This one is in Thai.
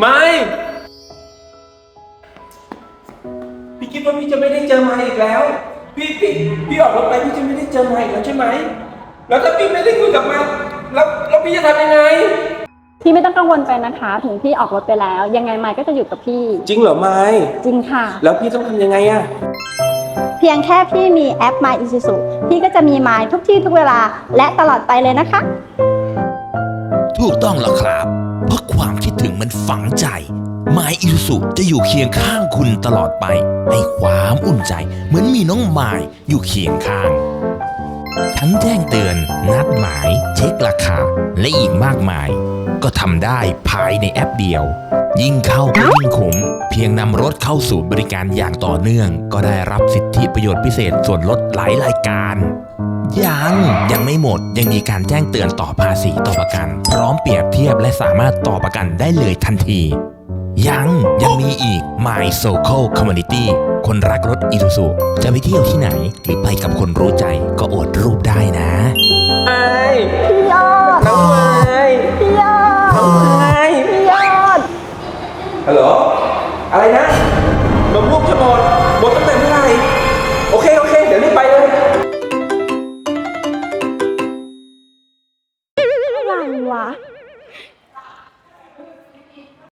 ไม่ พี่คิดว่าพี่จะไม่ได้เจอมาอีกแล้ว พี่พี่พี่ออกรถไปพี่จะไม่ได้เจอมาอีกแล้วใช่ไหม แล้วถ้าพี่ไม่ได้คุยกับมาแล้วแล้วพี่จะทำยังไง พี่ไม่ต้องกังวลไปนะคะ ถึงพี่ออกรถไปแล้ว ยังไงไมค์ก็จะอยู่กับพี่ จริงเหรอไม้จริงค่ะ แล้วพี่ต้องทำยังไงอะเพียงแค่พี่มีแอป My Isuzu พี่ก็จะมีไมค์ทุกที่ทุกเวลา และตลอดไปเลยนะคะ ถูกต้องแล้วครับ เพราะความคิดถึงมันฝังใจไมายอิสุจะอยู่เคียงข้างคุณตลอดไป ให้ความอุ่นใจ เหมือนมีน้องไมายอยู่เคียงข้าง ทั้งแจ้งเตือน นัดหมาย เช็คราคา และอีกมากมาย ก็ทำได้ภายในแอปเดียว ยิ่งเข้าก็ยิ่งคุ้มเพียงนำรถเข้าสู่บริการอย่างต่อเนื่อง ก็ได้รับสิทธิประโยชน์พิเศษส่วนลดหลายรายการ ยังยังไม่หมดยังมีการแจ้งเตือนต่อภาษีต่อประกัน พร้อมเปรียบเทียบและสามารถต่อประกันได้เลยทันที ยังยังมีอีก My Soco Community คนรักรถอีซูสูจะไปเที่ยวที่ไหน หรือไปกับคนรู้ใจก็อวดรูปได้นะไอพี่ยอดทำไมพี่ยอดทำไมพี่ยอดฮัลโหลอะไรนะ 哇